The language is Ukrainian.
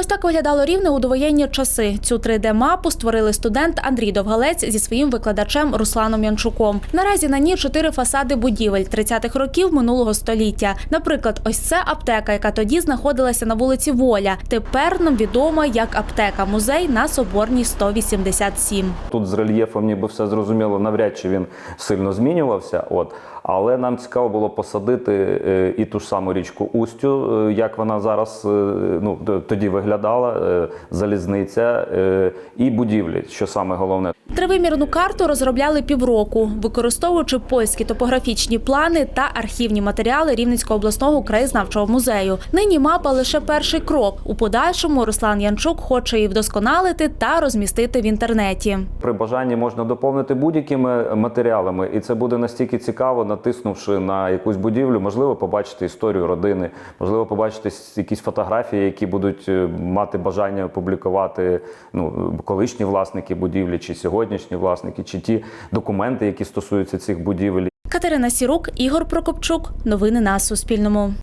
Ось так виглядало рівне у довоєнні часи. Цю 3D-мапу створили студент Андрій Довгалець зі своїм викладачем Русланом Янчуком. Наразі на ній чотири фасади будівель 30-х років минулого століття. Наприклад, ось це аптека, яка тоді знаходилася на вулиці Воля. Тепер нам відома як аптека музей на Соборній 187. Тут з рельєфом ніби все зрозуміло, навряд чи він сильно змінювався. От. Але нам цікаво було посадити е, і ту ж саму річку Устю, е, як вона зараз е, ну, тоді виглядала, е, залізниця е, і будівлі, що саме головне. Тривимірну карту розробляли півроку, використовуючи польські топографічні плани та архівні матеріали Рівненського обласного краєзнавчого музею. Нині мапа лише перший крок. У подальшому Руслан Янчук хоче її вдосконалити та розмістити в інтернеті. При бажанні можна доповнити будь-якими матеріалами, і це буде настільки цікаво, натиснувши на якусь будівлю, можливо, побачити історію родини, можливо, побачити якісь фотографії, які будуть е, мати бажання опублікувати ну, колишні власники будівлі, чи сьогоднішні власники, чи ті документи, які стосуються цих будівель. Катерина Сірук, Ігор Прокопчук. Новини на Суспільному.